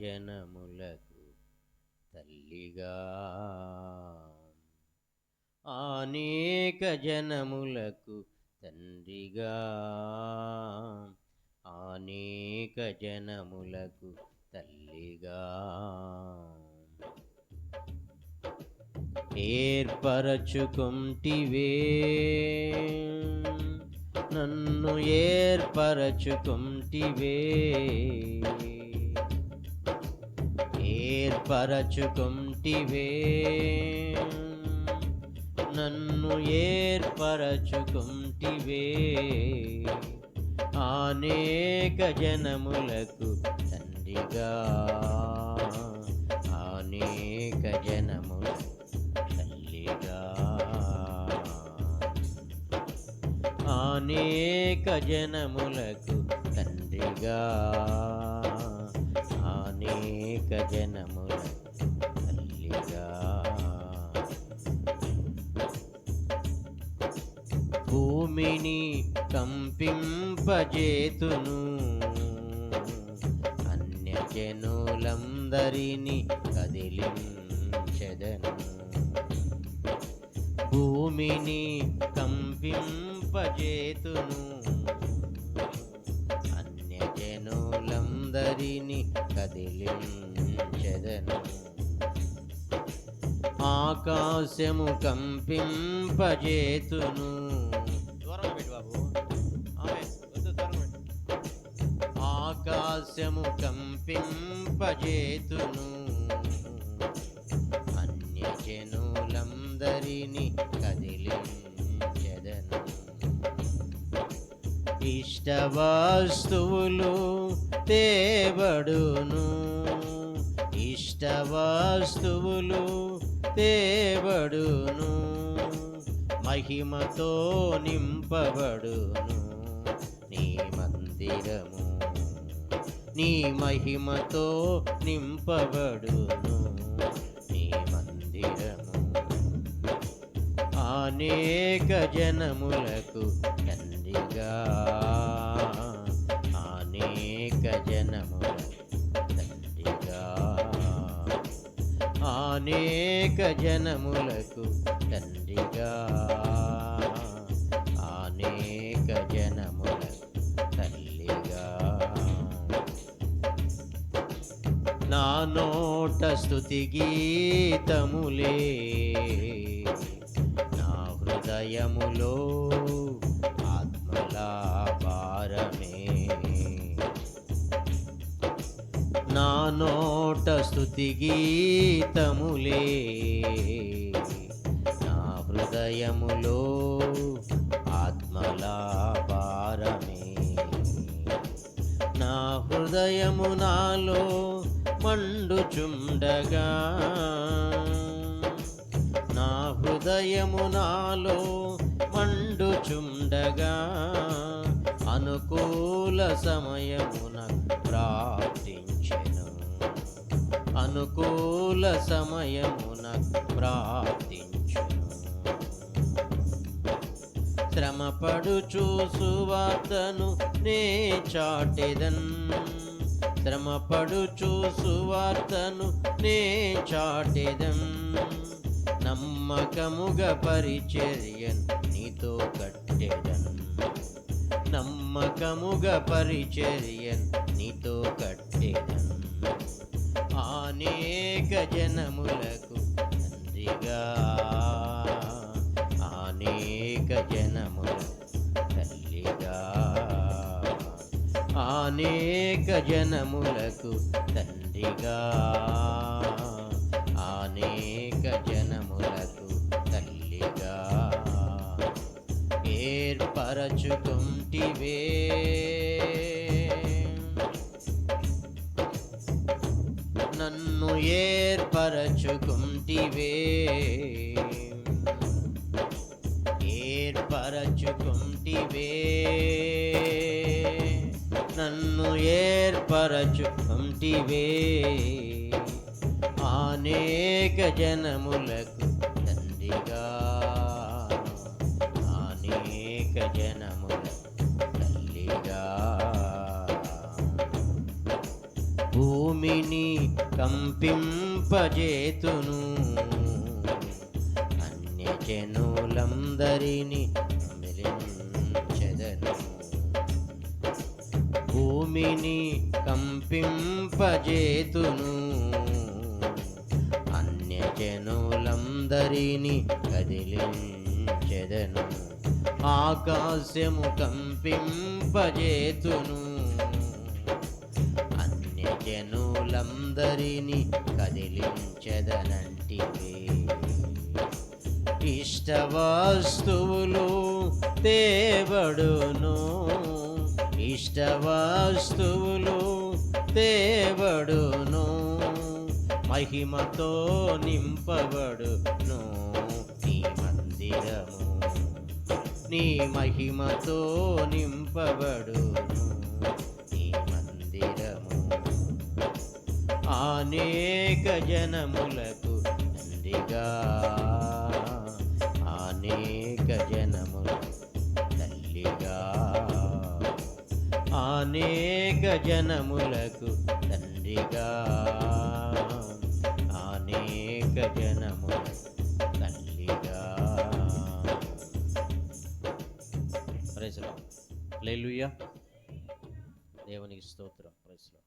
జనములకు తల్లిగా. అనేక జనములకు తండ్రిగా. అనేక జనములకు తల్లిగా. ఏర్పరచుకుంటివే. నన్ను ఏర్పరచుకుంటివే. ఏర్పరచుకుంటివే. నన్ను ఏర్పరచుకుంటివే. అనేక జనములకు తండ్రిగా. అనేక జనములకు తల్లిగా. అనేక జనములకు తండ్రిగా. అనేక జనముల తల్లిగా. భూమిని కంపింపజేతును అన్యజనులందరినీ కదిలించెదను. భూమిని కంపింపజేతును అన్యజనులం అందరిని కదిలించెదను. ఆకాశము కంపింపజేతును. ఆకాశము కంపింపజేతును. అన్యజనులందరినీ కదిలించెదను. ఇష్టవస్తువులు తేబడును ఇష్ట వస్తువులు తేబడును మహిమతో నింపబడును నీ మందిరము. నీ మహిమతో నింపబడును నీ మందిరము. అనేక జనములకు తండ్రిగా అనేక జనములకు తండ్రిగా. అనేక జనములకు తల్లిగా. నా నోట స్థుతి గీతములే నా హృదయములో ఆత్మలా భారమే నా నోట స్థుతి గీతములే. నా హృదయములో ఆత్మలాపారమే నా హృదయము నాలో మండుచుండగా. నా హృదయము నాలో మండుచుండగా. అనుకూల సమయమున ప్రాప్తి అనుకూల సమయమున ప్రార్థించెను శ్రమపడుచు సువార్తను నే చాటెదన్. శ్రమపడుచు సువార్తను నే చాటెదన్. నమ్మకముగా పరిచర్యన్ నీతో కట్టెదన్. నమ్మకముగా పరిచర్యన్ నీతో జనములకు తండ్రిగా. అనేక జనములకు తల్లిగా. అనేక జనములకు తండ్రిగా. అనేక జనములకు తల్లిగా. ఏర్పరచుకుంటివే. నన్ను ఏర్పరచుకుంటివే. ఏర్పరచుకుంటివే. నన్ను ఏర్పరచుకుంటివే. అనేక జనములకు తండ్రిగా. అనేక జనములకు భూమిని కంపింపజేతును. అన్యజనులందరినీ మిలించెదను భూమిని కంపింపజేతును. అన్యజనులందరినీ కదిలించెదను. ఆకాశము కంపింపజేతును. జనులందరినీ కదిలించదనంటివే. ఇష్ట వస్తువులు తేబడును ఇష్ట వస్తువులు తేబడును మహిమతో నింపబడును నీ మందిరము. నీ మహిమతో నింపబడును. అనేక జనములకు తండ్రిగా. అనేక జనములకు తల్లిగా. అనేక జనములకు తండ్రిగా. అనేక జనములకు తల్లిగా. ప్రైజ్లో లేలుయ్య దేవునికి స్తోత్రం. ప్రైజ్లో